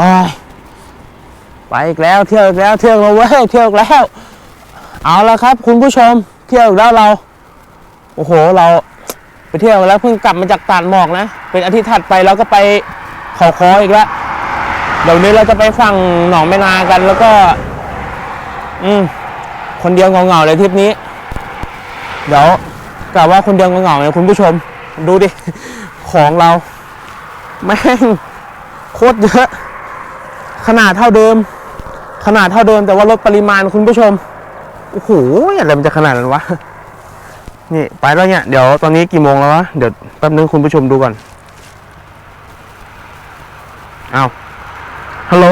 อไปอีกแล้วเที่ยวอีกแล้วเที่ยวแล้วเว้ยเที่ยวแล้ว เอาละครับ คุณผู้ชม เที่ยวอีกแล้วเรา โอ้โห เราไปเที่ยวแล้วเพิ่งกลับมาจากตาดหมอกนะ เป็นอาทิตย์ถัดไปเราก็ไปเขาคออีกแล้วเดี๋ยวนี้เราจะไปฝั่งหนองแม่นากันแล้วก็ อืมคนเดียวเงาๆเลยทริปนี้ เดี๋ยวกล่าวว่าคนเดียวเงาๆเลยคุณผู้ชม ดูดิ ของเราแม่งโคตรเยอะ ขนาดเท่าเดิม ขนาดเท่าเดิมแต่ว่าลดปริมาณคุณผู้ชมโอ้โหอะไรมันจะขนาดนั้นวะนี่ไปแล้วเนี่ยเดี๋ยวตอนนี้กี่โมงแล้ววะเดี๋ยวแป๊บนึงคุณผู้ชมดูก่อนเอาฮัลโหล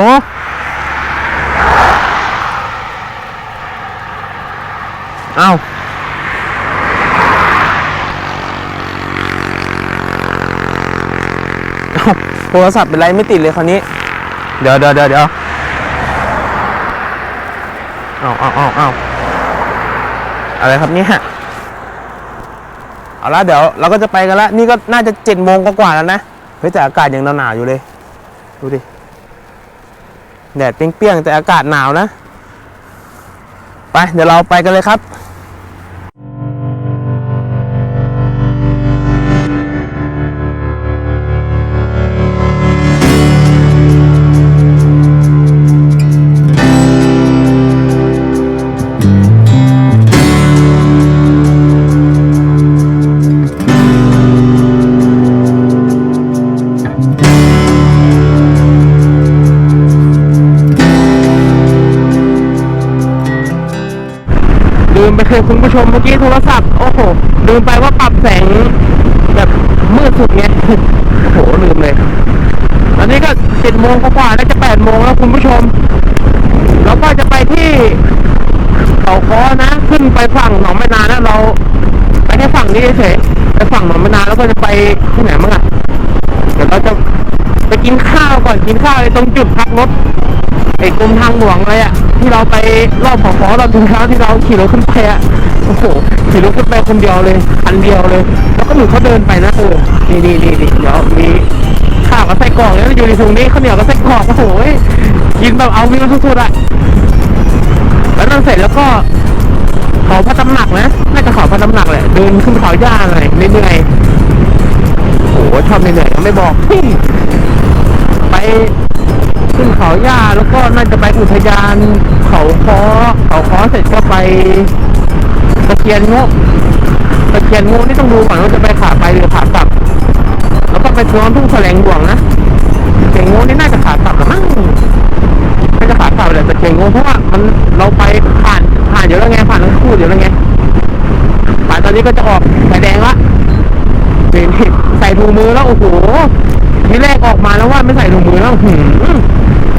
เอาเอ้าโทรศัพท์เป็นไรไม่ติดเลยคราวนี้ เดี๋ยวเดี๋ยวเดี๋ยวเดี๋ยวเอาเอาเอาเอาอะไรครับเนี่ยเอาละเดี๋ยวเราก็จะไปกันละนี่ก็น่าจะเจ็ดโมงกว่าแล้วนะเฮ้ยแต่อากาศยังหนาวๆอยู่เลย ดูดิแดดเปรี้ยงๆแต่อากาศหนาวนะ ไปเดี๋ยวเราไปกันเลยครับ มไปคือคุณผู้ชมเมื่อกี้โทรศัพท์โอ้โหลืมไปว่าปรับแสงแบบมืดสุดไงโอ้โหลืมเลยตอนนี้ก็เจ็ดโมงกว่าๆแล้วจะแปดโมงแล้วคุณผู้ชมเราก็จะไปที่เขาคอนะ ขึ้นไปฝั่งหนองแม่นานะเรา ไปแค่ฝั่งนี้เฉยไปฝั่งหนองแม่นานแล้วก็จะไปที่ไหนบ้างอะเดี๋ยวเราจะ กินข้าวก่อนกินข้าวไอ้ตรงจุดพักรถไอ้กรมทางหลวงเลยอะที่เราไปรอบขอขอเราถึงครั้งที่เราขี่รถขึ้นไปอะโอ้โหขี่รถขึ้นไปคนเดียวเลยคันเดียวเลย แล้วก็หนูเขาเดินไปนะเออนี่นี่นี่นี่เดี๋ยวมีข้าวกับไส้กรอกเนี่ยอยู่ในถุงนี้ข้าวเหนียวกับไส้กรอกโอ้โหกินแบบเอาวิวสุดๆอะแล้วนั่นเสร็จแล้วก็เขาพระตำหนักนะน่าจะเขาพระตำหนักแหละเดินขึ้นเขาย่าหน่อยเหนื่อยโอ้โหชอบเหนื่อยก็ไม่บอก ไปขึ้นเขาย่าแล้วก็น่าจะไปอุทยานเขาคอเขาคอเสร็จก็ไปตะเคียนงกตะเคียนงกนี่ต้องดูก่อนว่าจะไปขาไปหรือขากลับ แล้วก็ไปท้วงทุ่งแสลงหลวงนะตะเคียนงกนี่น่าจะขากลับหรือมั้งน่าจะขากลับแหละตะเคียนงกเพราะว่ามันเราไปผ่านผ่านเดี๋ยวแล้วไงผ่านทั้งคู่เดี๋ยวแล้วไงผ่านตอนนี้ก็จะออกไฟแดงละนี่นี่ใส่ถุงมือแล้วโอ้โห ทีแรกออกมาแล้วว่าไม่ใส่ถุงมือแล้วหืม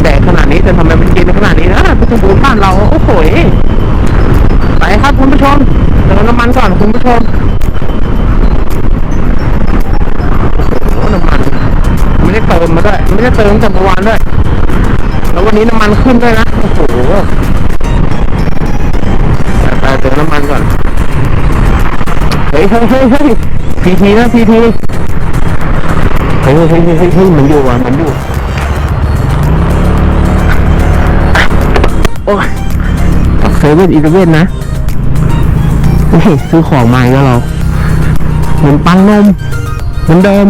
แดดขนาดนี้แต่ทำไมมันเย็นขนาดนี้นะพชรบูรณ์บ้านเราโอ้โหไปครับคุณผู้ชมเติมน้ำมันก่อนคุณผู้ชมน้ำมันไม่ได้เติมมาด้วยไม่ได้เติมตั้งแต่เมื่อวานด้วยแล้ววันนี้น้ำมันขึ้นด้วยนะโอ้โหไปเติมน้ำมันก่อนเฮ้ยเฮ้ยเฮ้ยพีทีนะพีที ฮ้ยเฮ้ยเฮ้ยเฮ้ยเฮ้ยมันอยู่อะมันอยู่โอ้ยเซเว่นอีเลเว่นนะนี่ซื้อของมาอีกแล้วเราเหมือนปังนมเหมือนเดิม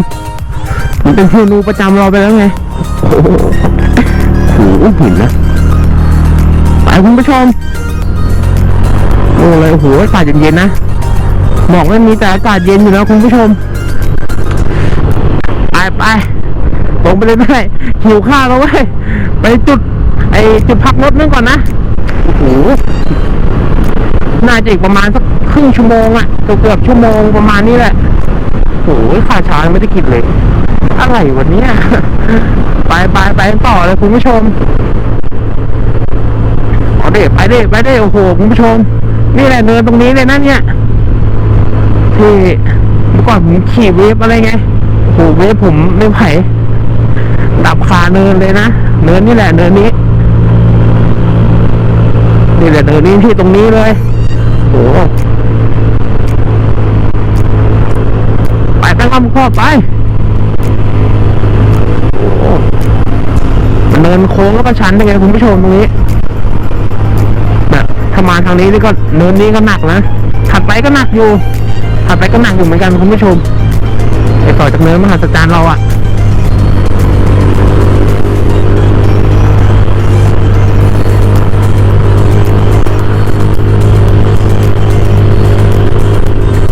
มันเป็นเมนูประจำเราไปแล้วไงโอ้โหโอ้โหหินนะไปคุณผู้ชมโอ้เลยโอ้โหอากาศเย็นๆนะบอกว่ามีแต่อากาศเย็นอยู่แล้วคุณผู้ชม ไปตรงไปเลยได้หิวข้าวแล้วเว้ยไปจุด ไอจุดพักรถนั่นก่อนนะโอ้โหน่าจะอีกประมาณสักครึ่งชั่วโมงอะเกือบเกือบชั่วโมงประมาณนี้แหละโอ้โหขาช้างไม่ได้กินเลย อะไรวันนี้ไปไปไปต่อเลยคุณผู้ชมเอาเด็ไปเด็ไปเด็โอ้โหคุณผู้ชม นี่แหละเนินตรงนี้เลยนะเนี่ยที่เมื่อก่อนผมขี่เวฟอะไรไง อ้โหเวผมไม่ไหวดับคาเนินเลยนะ เนินนี่แหละเนินนี้ นี่แหละเนินนี้ที่ตรงนี้เลยโอ้โหไปไปครับพ่อไปโอ้โหเนินนินโค้งแล้วก็ชันยังไงคุณผู้ชมตรงนี้แบบถ้ามาทางนี้นี่ก็เนินนี้ก็หนักนะ ถัดไปก็หนักอยู่ ถัดไปก็หนักอยู่เหมือนกันคุณผู้ชม ไอ้ต่อจากเนินมหัศจรรย์เราอะ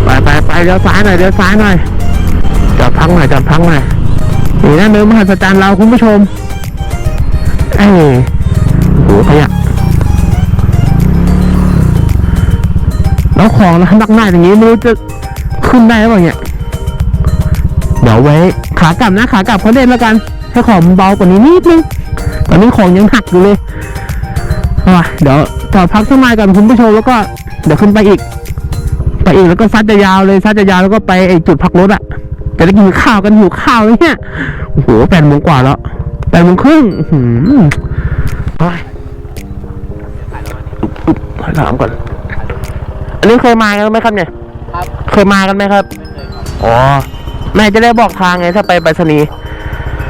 ไปไปไปเลี้ยวซ้ายหน่อยเลี้ยวซ้ายหน่อยจอดพักหน่อยจอดพักหน่อยนี่นะเนินมหัศจรรย์เราคุณผู้ชมเอ้ยโหขยะแล้วของนะหนักหน้าอย่างนี้ไม่รู้จะขึ้นได้หรือเปล่าเนี่ย ดี๋ยวไว้ขากลับนะขากลับเขาเล่นแล้วกัน ให้ของมันเบากว่านี้นิดนึง ตอนนี้ของยังหักอยู่เลยเอาล่ะเดี๋ยวจอดพักสักหน่อยกันคุณผู้ชมแล้วก็เดี๋ยวขึ้นไปอีก ไปอีกแล้วก็ซัดจะยาวเลยซัดจะยาวแล้วก็ไปไอ้จุดพักรถอะจะได้กินข้าวกันหิวข้าวเนี่ยโอ้โหแปดโมงกว่าแล้วแปดโมงครึ่งอื้อหือโอ้ยอุ๊บอุ๊บถามก่อนอันนี้เคยมากันไหมครับเนี่ย ครับ เคยมากันไหมครับ อ๋อ แม่จะได้บอกทางไงถ้าไปไปรษณีย์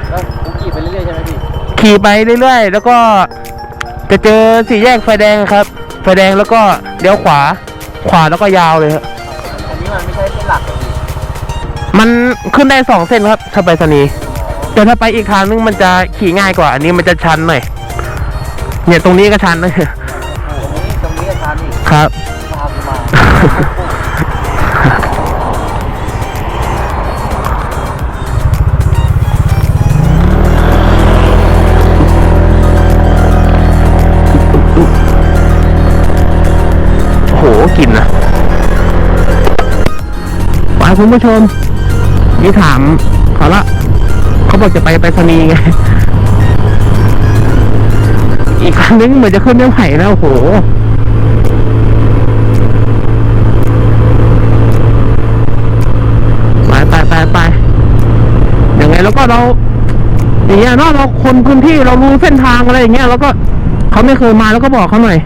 แล้วผมขี่ไปเรื่อยๆใช่ไหมพี่ขี่ไปเรื่อยๆ แล้วก็จะเจอสี่แยกไฟแดงครับ ไฟแดงแล้วก็เลี้ยวขวา ขวาแล้วก็ยาวเลยครับอันนี้มันไม่ใช่เส้นหลักเหรอพี่มันขึ้นได้สองเส้นครับถ้าไปสนีย์แต่ถ้าไปอีกทางนึงมันจะขี่ง่ายกว่า อันนี้มันจะชันหน่อยเนี่ยตรงนี้ก็ชันนะ โอ้โหตรงนี้ตรงนี้ก็ชันอีกครับตามมา ไปคุณผู้ชม นี่ถามเขาละเขาบอกจะไปไปสนีไง อีกครั้งนึงเหมือนจะขึ้นไม่ไหวแล้วโอ้โหไปไปไปไปยังไงแล้วก็เราอย่างเงี้ยเนาะเราคนพื้นที่เรารู้เส้นทางอะไรอย่างเงี้ยแล้วก็เขาไม่เคยมาแล้วก็บอกเขาหน่อย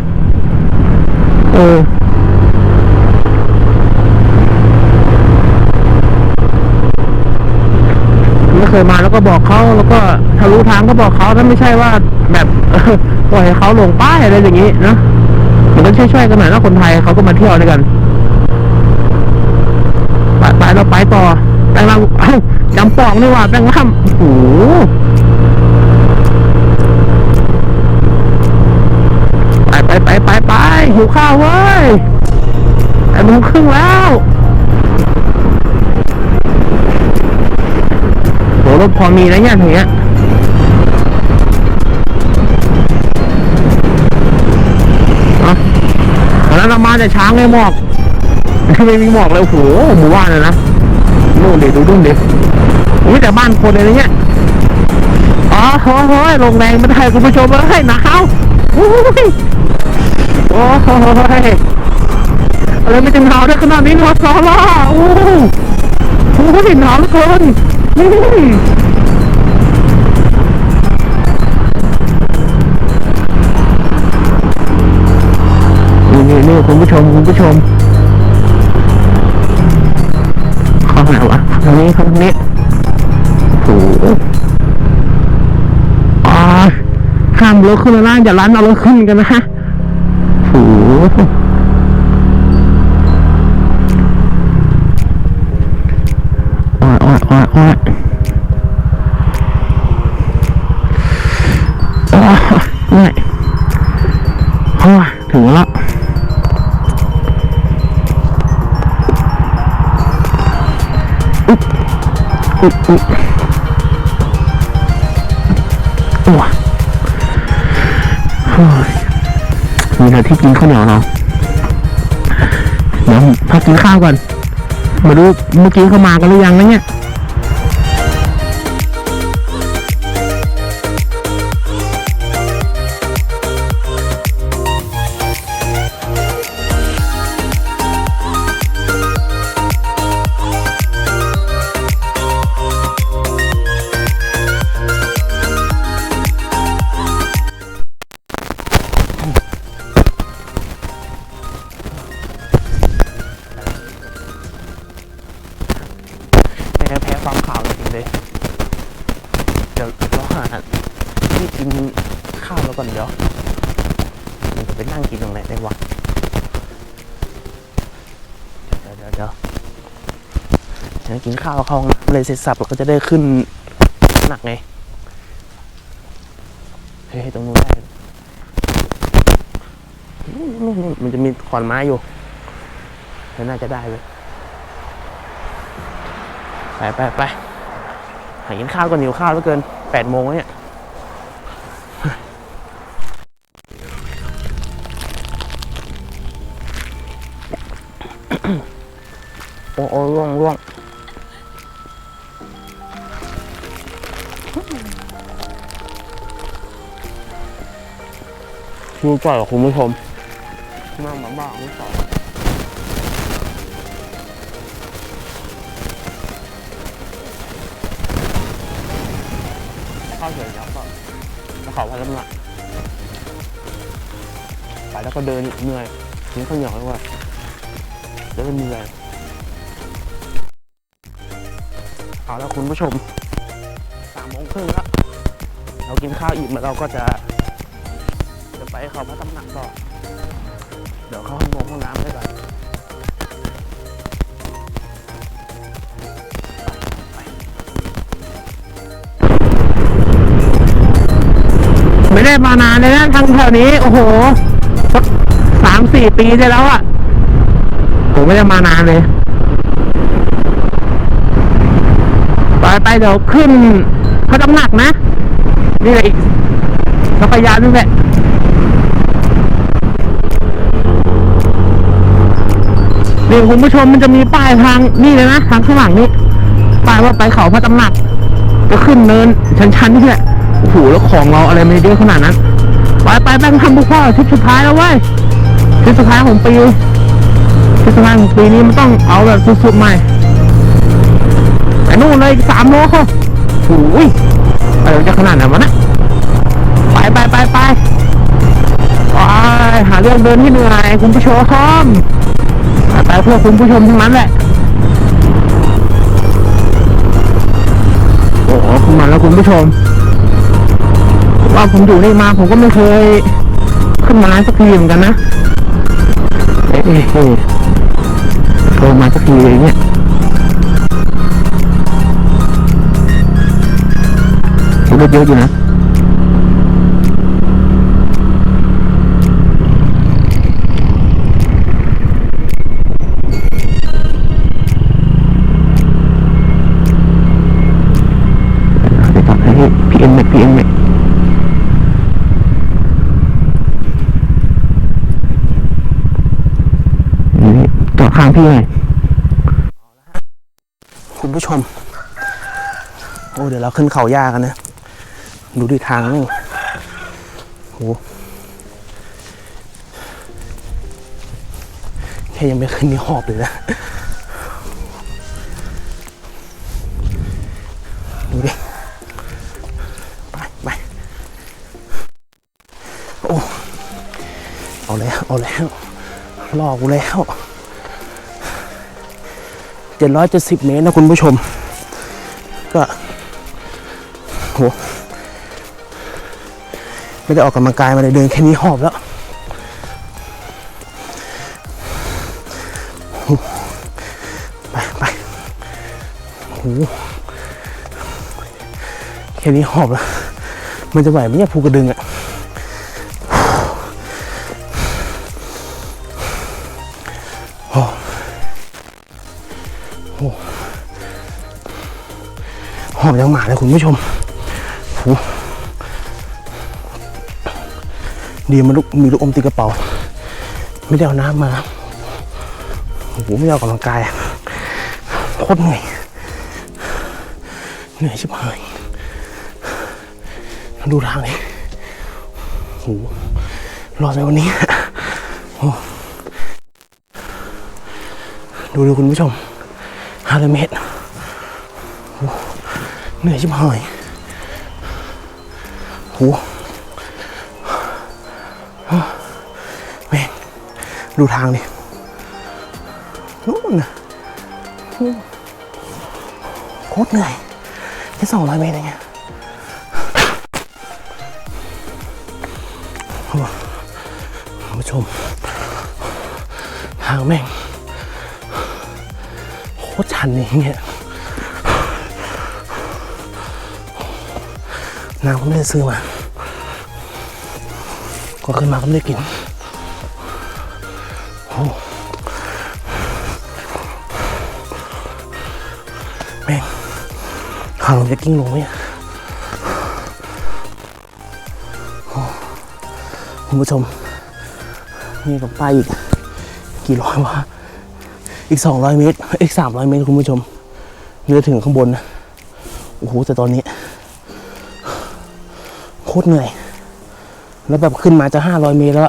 เออ ไม่เคยมาแล้วก็บอกเขาแล้วก็ถ้ารู้ทางก็บอกเขาถ้าไม่ใช่ว่าแบบปล่อยให้เขาหลงป้ายอะไรอย่างนี้นะมันก็ช่วยๆกันหน่อยนะคนไทยเขาก็มาเที่ยวด้วยกันไปไปเราไปต่อแปลงร่างเอ้าจำปองนี่ว่าแปลงร่างโอ้โหไปไปไปไปไปหิวข้าวเว้ยแปดโมงครึ่งแล้ว รถพอมีนะเนี่ยอย่างเงี้ยเนาะตอนนั้นเรามาแต่ช้างเลยหมอกไม่มีหมอกเลยโอ้โหหมู่บ้านเลยนะนู่นดิดูนู่นดิอุ้ยแต่บ้านคนเลยนะเนี่ยอ๋อโอ้โหลงแรงไม่ได้คุณผู้ชมเอ้ยหนาวอุ้ยโอ้โหอะไรไม่จะหนาวได้ขนาดนี้หนาวะซอล่าโอ้โหโอ้ยหนาวเหลือเกิน นี่นี่นี่คุณผู้ชมคุณผู้ชมเข้าไหนวะทางนี้ข้าทางนี้โอ้โหอ่าข้ามรถขึ้นมาล่างอย่าลันเอารถขึ้นกันนะฮะโอ้โหอ้อยอ้อยอ้อยอ้อยโอ้ย เหนื่อยโอ้ยถึงแล้วอุ๊บอุ๊บโอ้ยเฮ้ยมีอะไรที่กินข้าวเหนียวเนาะเดี๋ยวพักกินข้าวก่อน มาดูเมื่อกี้เขามากันหรือยังนะเนี่ย เลย เดี๋ยวเราหารีบกินข้าวแล้วก่อนเดี๋ยวมันจะไปนั่งกินตรงไหนได้วะ เดี๋ยวเดี๋ยวเดี๋ยวเดี๋ยวกินข้าวเข้าห้องน้ำเลยเสร็จสับเราก็จะได้ขึ้นหนักไง เฮ้ยตรงนู้นได้นู่นนู่นมันจะมีขอนไม้อยู่น่าจะได้เลย ไปไปไป หากินข้าวก่อนหิวข้าวแล้วเกินแปดโมงแล้วเนี่ยโอ้โอ้ร่วงร่วงชิวจ่อยกับคุณผู้ชมนั่งมาบ้าไม่ต่อ ข้าวเฉยยับก็แล้วเขาพันลำหนักไปแล้วก็เดินเหนื่อยกินข้าวเหนียวด้วยแล้วก็เหนื่อยเอาแล้วคุณผู้ชมสามโมงครึ่งแล้วเรากินข้าวอิ่มแล้วเราก็จะจะไปเขาพระตำหนักต่อเดี๋ยวเข้าห้องนงห้องน้ำได้ก่อน ไม่ได้มานานเลยนะทางแถวนี้ โอ้โหสักสามสี่ปีได้แล้วอะผมไม่ได้มานานเลย ไปไปเดี๋ยวขึ้นพระตำหนักนะ นี่แหละอีกสักยะนึงแหละนี่คุณผู้ชมมันจะมีป้ายทางนี่เลยนะ ทางข้างหลังนี้ป้ายว่าไปเขาพระตำหนักจะขึ้นเนินชันๆนี่แหละ โอ้โหแล้วของเราอะไรไม่เยอะขนาดนั้นไปไปแบงค์ทำพวกพ่อทริปสุดท้ายแล้วเว้ยทริปสุดท้ายของปีทริปสุดท้ายของปีนี้มันต้องเอาแบบสุดๆใหม่ไปนู่นเลยสามโลเขาโอ้ยอะไรจะขนาดไหนวะนะไปไปไปไปไปหาเรื่องเดินที่เหนื่อยคุณผู้ชมไปไปเพื่อคุณผู้ชมทั้งนั้นแหละโอ้โหคุณมาแล้วคุณผู้ชม ว่าผมอยู่นี่มาผมก็ไม่เคยขึ้นมาสักทีเหมือนกันนะเอ๊ะเอ๊ะโทรมาสักทีเลยเนี่ยรถเยอะอยู่นะ พี่หน่อยคุณผู้ชม โอ้เดี๋ยวเราขึ้นเขายากันนะ ดูดิทางนี่โหแค่ยังไม่ขึ้นนี่หอบเลยนะ ดูดิ ไปไปโอ้ เอาแล้ว เอาแล้ว รอกูแล้ว เจ็ดร้อยเจ็ดสิบเมตรนะคุณผู้ชม ก็โหไม่ได้ออกกำลังกายมาเลยเดินแค่นี้หอบแล้ว ไปไปโหแค่นี้หอบแล้ว มันจะไหวไหมเนี่ยภูกระดึงอะโหอบยังหมาเลยคุณผู้ชมโหดีมันลูกมีลูกอมติดกระเป๋า ไม่ได้เอาน้ำมาโอ้โหไม่ได้ออกกำลังกายอะโคตรเหนื่อย เหนื่อยชิบหายดูทางนี้โหรอดในวันนี้ดูดูคุณผู้ชมห้าร้อยเมตร เหนื่อยชิบหายโหแม่งดูทางดินู่นนะนู่นโคตรเหนื่อยแค่สองร้อยเมตรเองอะคุณผู้ชม ทางแม่งโคตรชันนี่เนี่ย น้ำก็ไม่ได้ซื้อมาก็ขึ้นมาก็ไม่ได้กินโอ้แม่งหางจะกิ้งลงไหมอะโอ้คุณผู้ชม นี่ก็ไปอีก กี่ร้อยวะอีก 200 เมตร อีก 300 เมตร คุณผู้ชมจะถึงข้างบนนะ โอ้โห แต่ตอนนี้ คตรเหนื่อย แล้วแบบขึ้นมาจะ500เมตรแล้ว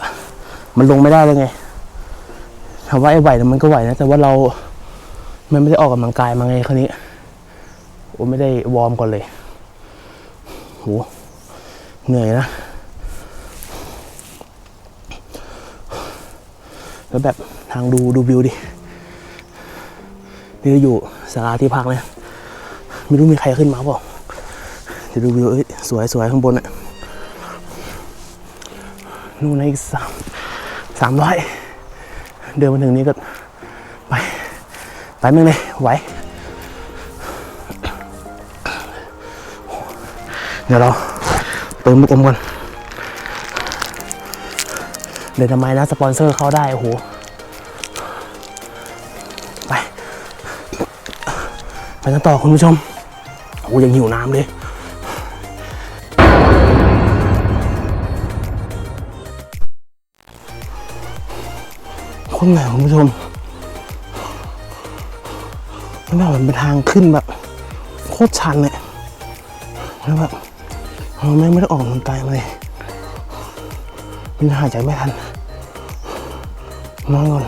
มันลงไม่ได้เลยไงถามว่าไอ้ไหวมันก็ไหวนะ แต่ว่าเรา มันไม่ได้ออกกำลังกายมาไงคราวนี้โอ้ไม่ได้วอร์มก่อนเลยโหเหนื่อยนะแล้วแบบทางดูดูวิวดินี่เราอยู่สาราที่พักเลยไม่รู้มีใครขึ้นมาเปล่าเดี๋ยวดูวิวเอ้ยสวยสวยข้างบนอะนู่ นนอีกสามสามร้อยเดินมาถึงนี้ก็ไป ไปมึงเลยไหว เดี๋ยวเราเติมลูกอมก่อนเดี๋ยวทำไมนะ สปอนเซอร์เขาได้โอ้โหไป ไปกันต่อคุณผู้ชมโอ้ยังหิวน้ำเลย คนไหนคุณผู้ชมมันแบบมันเป็นทางขึ้นแบบโคตรชันเลยแล้วแบบเราไม่ไม่ได้ออกกำลังกายมาเลยมันหายใจไม่ทันนอนก่อน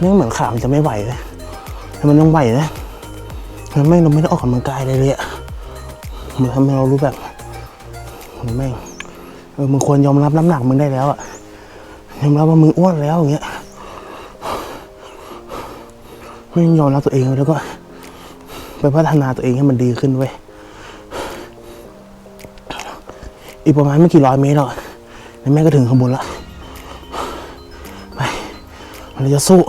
นี่เหมือนขามจะไม่ไหวเลยแต่มันยังไหวนะมันแม่งเราไม่ได้ออกกำลังกายเลยเลยอะมันทำให้เรารู้แบบมันแม่งเออมึงควรยอมรับน้ำหนักมึงได้แล้วอะ ยอมรับว่ามึงอ้วนแล้วอย่างเงี้ยไม่ยอมรับตัวเองแล้วก็ ไปพัฒนาตัวเองให้มันดีขึ้นเว้ยอีกประมาณไม่กี่ร้อยเมตรหรอกแล้วแม่ก็ถึงข้างบนละไปเราจะสู้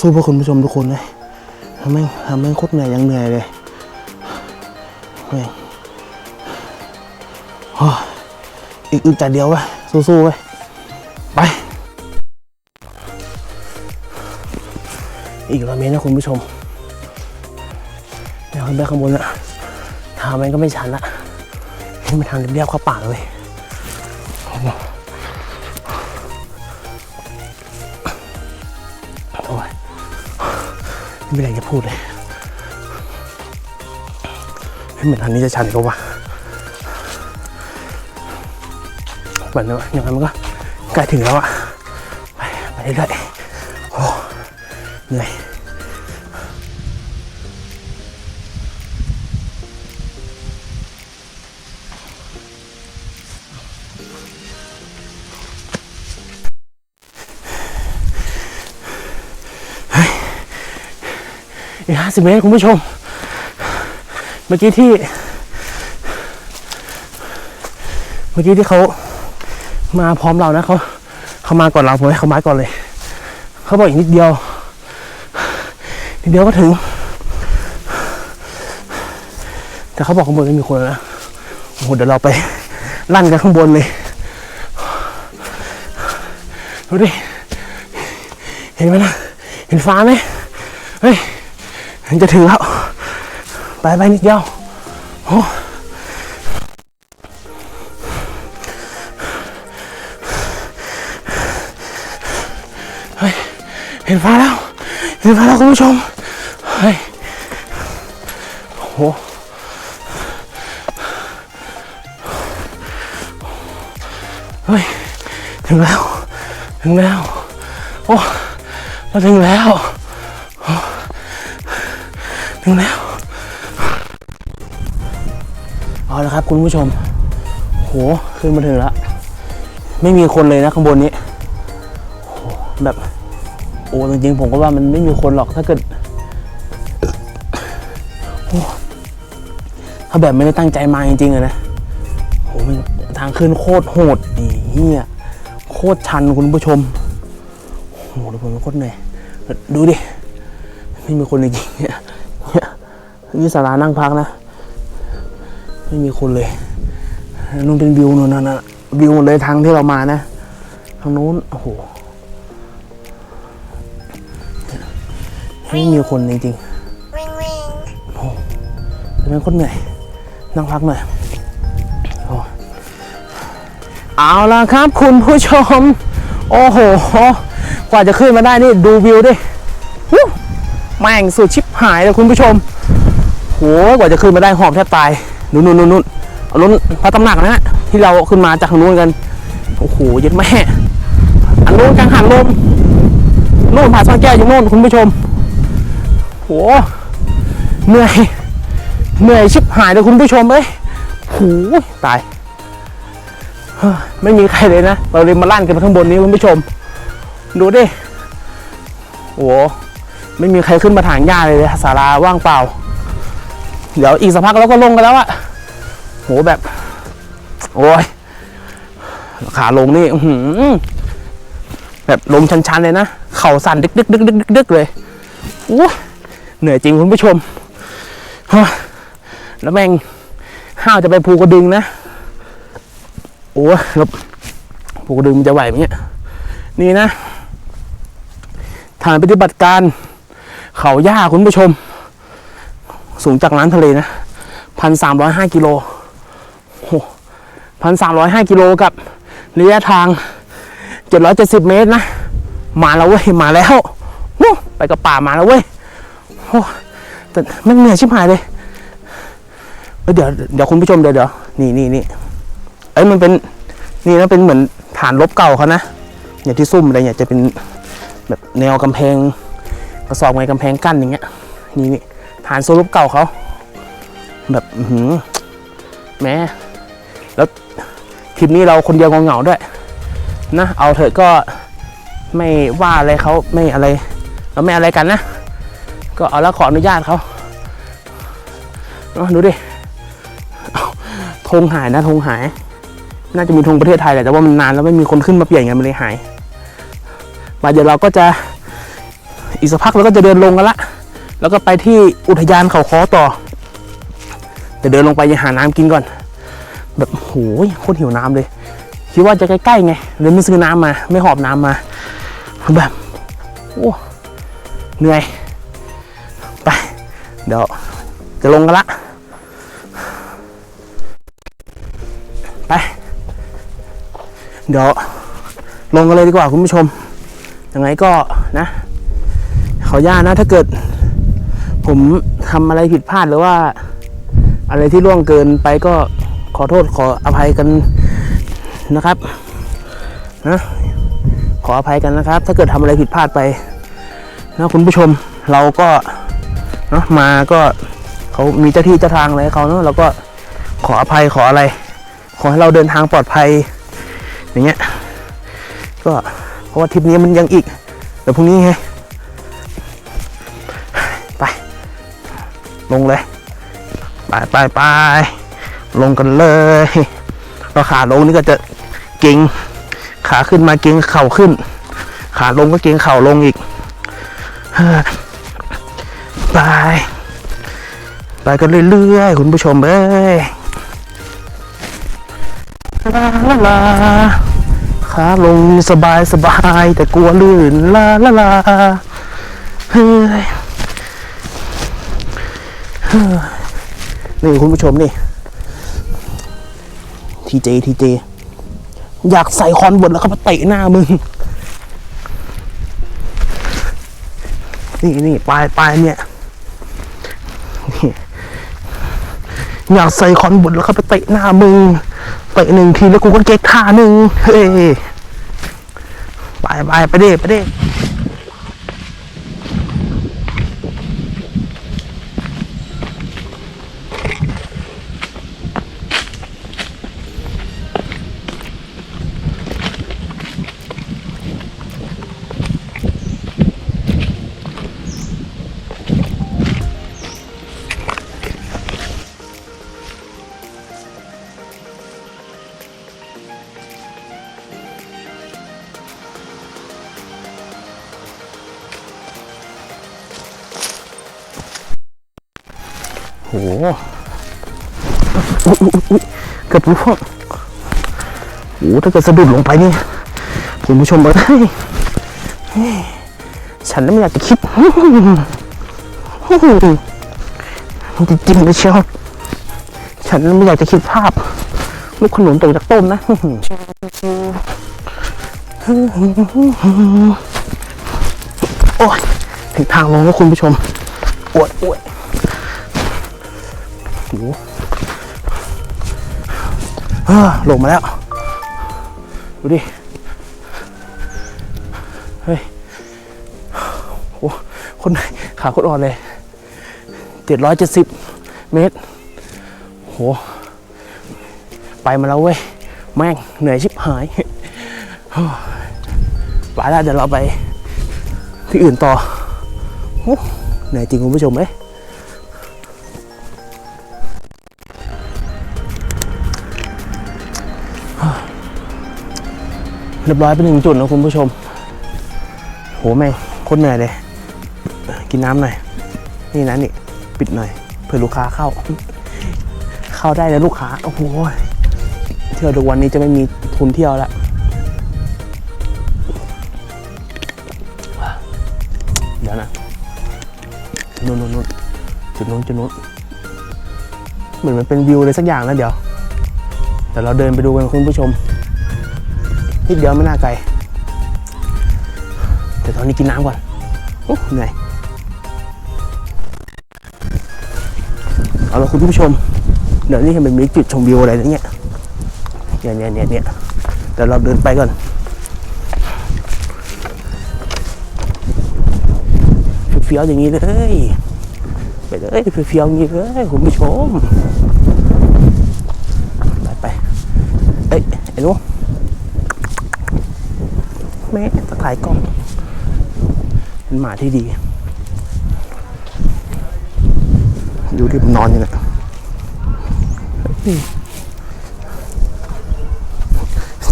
สู้เพื่อคุณผู้ชมทุกคนเลยทำแม่งทำแม่งโคตรเหนื่อยยังเหนื่อยเลยแม่งโอีกอึดใจเดียวเว้ยสู้ๆเว้ยไป อีกร้อยเมตรนะคุณผู้ชมเดี๋ยวขึ้นไปข้างบนละทางมันก็ไม่ชันละนี่เป็นทางเรียบๆเข้าป่าเลยโอ้ยไม่มีอะไรจะพูดเลยให้เหมือนทางนี้จะชันก็ว่า เหมือนว่าอย่างนั้นมันก็ใกล้ถึงแล้วอะไปไปเรื่อยๆโอ้เหนื่อยอีกห้าสิบเมตรคุณผู้ชม เมื่อกี้ที่ เมื่อกี้ที่เขา มาพร้อมเรานะเขาเขามาก่อนเราผมให้เขามาก่อนเลย เขาบอกอีกนิดเดียวนิดเดียวก็ถึง แต่เขาบอกข้างบนไม่มีคนแล้วนะโอ้โหเดี๋ยวเราไปลั่นกันข้างบนเลยดูดิเห็นไหมนะเห็นฟ้าไหมเฮ้ยมันจะถึงแล้วไปไปนิดเดียวโอ้ เห็นฟ้าแล้ว เห็นฟ้าแล้วคุณผู้ชม เฮ้ยโหเฮ้ย ถึงแล้ว ถึงแล้ว โอ้เราถึงแล้ว ถึงแล้วเอาละครับคุณผู้ชม โห ขึ้นมาถึงแล้ว ไม่มีคนเลยนะข้างบนนี้ โห แบบ โอ้จริงๆผมก็ว่ามันไม่มีคนหรอกถ้าเกิดถ้าแบบไม่ได้ตั้งใจมาจริงๆอะนะอ้โหทางขึ้นโคตรโหดนี่เฮียโคตรชันคุณผู้ชมโอ้โหดูผมเป็นโคตรเหนื่อยดูดิไม่มีคนจริงๆเนี่ยนี่ยนี่ศาลานั่งพักนะ ไม่มีคนเลยนู่นเป็นวิวนู่นนะวิวหมดเลยทางที่เรามานะ ทางนู้นโอ้โห ไม่มีคนจริงๆโอ้โหจะเป็นคนเหนื่อย นั่งพักหน่อยโอ้เอาละครับคุณผู้ชม โอ้โห กว่าจะขึ้นมาได้นี่ดูวิวดิวู้แม่งสุดชิบหายเลยคุณผู้ชมโหกว่าจะขึ้นมาได้หอบแทบตายนู่นนู่นนู่นนู่นเอาลุ้นพระตำหนักนะฮะที่เราขึ้นมาจากทางนู้นกันโอ้โหเย็ดแม่อันนู้นกลางหันลมนู่นผาซ่อนแก้วอยู่นู่นคุณผู้ชม โหเหนื่อยเหนื่อยชิบหายเลยคุณผู้ชมเอ้ยโหตายไม่มีใครเลยนะเราเลยมาลั่นกันไปข้างบนนี้คุณผู้ชม ดูดิโหไม่มีใครขึ้นมาถางหญ้าเลยศาลาว่างเปล่า เดี๋ยวอีกสักพักเราก็ลงกันแล้วอะโหแบบ โอ้ยขาลงนี่หแบบลมชันๆเลยนะ เข่าสั่นดึกดึกดึกดึกดึกดึกเลยโอ้ เหนื่อยจริงคุณผู้ชมฮ้ยแล้วแม่งห้าวจะไปภูกระดึงนะโอ้แล้วภูกระดึงมันจะไหวไหมเนี่ยนี่นะฐานปฏิบัติการ เขาย่าคุณผู้ชม สูงจากน้ำทะเลนะพันสามร้อยห้ากิโลพันสามร้อยห้ากิโลกับระยะทางเจ็ดร้อยเจ็ดสิบเมตรนะ มาแล้วเว้ย มาแล้ว ไปกับป่ามาแล้วเว้ย โอ้แต่แม่เหนื่อยชิบหายเลยเดี๋ยวเดี๋ยวคุณผู้ชมเดี๋ยวเดี๋ยวนี่นี่นี่เอ้ยมันเป็นนี่นะเป็นเหมือนฐานลบเก่าเขานะอย่างที่ซุ่มอะไรเนี่ยจะเป็นแบบแนวกำแพงกระสอบไงกำแพงกั้นอย่างเงี้ยนี่นี่ฐานโซลบเก่าเขาแบบหือแม้แล้วคลิปนี้เราคนเดียวงเหงาด้วยนะเอาเถอะก็ไม่ว่าอะไรเขาไม่อะไรเราไม่อะไรกันนะ ก็เอาแล้วขออนุญาตเขาเอาดูดิธงหายนะธงหาย น่าจะมีธงประเทศไทยแหละแต่ว่ามันนานแล้วไม่มีคนขึ้นมาเปลี่ยนไงมันเลยหาย มาเดี๋ยวเราก็จะอีกสักพักเราก็จะเดินลงกันละ แล้วก็ไปที่อุทยานเขาคอต่อจะเดินลงไปยังหาน้ำกินก่อน แบบโหยโคตรหิวน้ำเลย คิดว่าจะใกล้ๆไงเลยไม่ซื้อน้ำมา ไม่หอบน้ำมาแบบโอ้เหนื่อย เดี๋ยวจะลงกันละ ไป เดี๋ยวลงกันเลยดีกว่าคุณผู้ชม ยังไงก็นะ ขออนุญาตนะถ้าเกิด ผมทำอะไรผิดพลาดหรือว่า อะไรที่ล่วงเกินไปก็ขอโทษขออภัยกันนะครับนะขออภัยกันนะครับ ถ้าเกิดทำอะไรผิดพลาดไปนะคุณผู้ชมเราก็ เนาะมาก็เขามีเจ้าที่เจ้าทางอะไรเขาเนาะเราก็ขออภัยขออะไร ขอให้เราเดินทางปลอดภัย อย่างเงี้ยก็เพราะว่าทริปนี้มันยังอีกเดี๋ยวพรุ่งนี้ไงไป ลงเลยไปไปไปลงกันเลยก็ขาลงนี่ก็จะเก่งขาขึ้นมาเก่งเข่าขึ้น ขาลงก็เก่งเข่าลงอีก ไปไปกันเรื่อยๆคุณผู้ชมเอ้ยลาลาลาขาลงสบายสบายแต่กลัวลื่นลาลาลาเฮ้ยนี่คุณผู้ชมนี่ทีเจทีเจอยากใส่คอนบดแล้วก็มาเตะหน้ามึง นี่นี่ปลายปลายเนี่ย นี่อยากใส่คอนบุดแล้วเข้าไปเตะหน้ามึงเตะหนึ่งทีแล้วกูก็เก๊กท่าหนึ่งเฮ้ยไปไปไปเด้ไปเด้ โหอุ๊ยอุ๊ยอุ๊ยเกือบร่วงโอ้ถ้าเกิดสะดุดลงไปนี่คุณผู้ชมบอกเฮ้ยฉันไม่อยากจะคิดจริงๆเลยเชียวฉันไม่อยากจะคิดภาพลูกขนุนตกจากต้นนะโอ้ยถึงทางลงแล้วคุณผู้ชมอวดอวด หลงมาแล้ว ดูดิ เฮ้ยโอ้คนขาโคตรอ่อนเลยเจ็ดร้อยเจ็ดสิบเมตรโห ไปมาแล้วเว้ย แม่งเหนื่อยชิบหายไปแล้วเดี๋ยวเราไปที่อื่นต่อเหนื่อยจริงคุณผู้ชมเอ้ย เรียบร้อยไปหนึ่งจุดนะคุณผู้ชม โหแม่งโคตรเหนื่อยเลย กินน้ำหน่อย นี่นะนี่ ปิดหน่อยเผื่อลูกค้าเข้า เข้าได้แล้วลูกค้า โอ้โหเที่ยวทุกวันนี้จะไม่มีทุนเที่ยวล้วเดี๋ยวนะนู่นนู่นนู่นจุดนู้นจุดนู้นเหมือนมันเป็นวิวอะไรสักอย่างนะเดี๋ยวเดี๋ยวเราเดินไปดูกันคุณผู้ชม นิดเดียวไม่น่าไกลแต่ตอนนี้กินน้ำก่อนโอ้เหนื่อยเอาละคุณผู้ชม เดี๋ยวนี้เห็นมันมีจุดชมวิวอะไรนะเนี่ยเนี่ยเนี่ยเนี่ยเนี่ยเดี๋ยวเราเดินไปก่อนเฟี้ยวๆอย่างนี้เลยไปเลยเฟี้ยวๆอย่างนี้เลยคุณผู้ชม ไปไปเอ้ยไอ้หนู แม่ตะถ่ายกล้องเป็นหมาที่ดี ดูที่ผมนอนอยู่เนี่ยเฮ้ย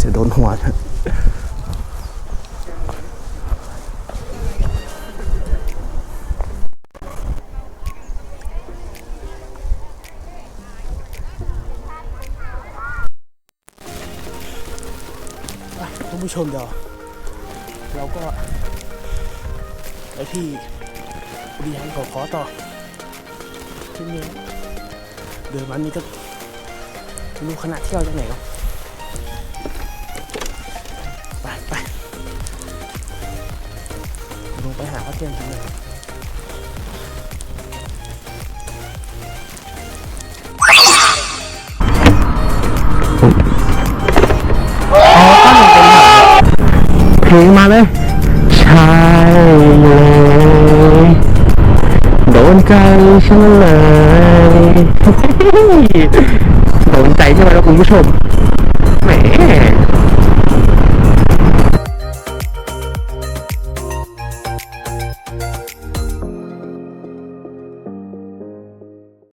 จะโดนหัวไปคุณผู้ชมเดี๋ยว เราก็ไปที่บริหานขอขอต่อที่นี่เดินวันนี้ก็ไม่รู้ขนาดเที่ยวจากไหนก็ไปไปลงไปหาข้าวเที่ยงกินเลย เพลงมาเลยใช่เลยโดนใจฉันเลยโดนใจใช่ไหมครับคุณผู้ชมแหม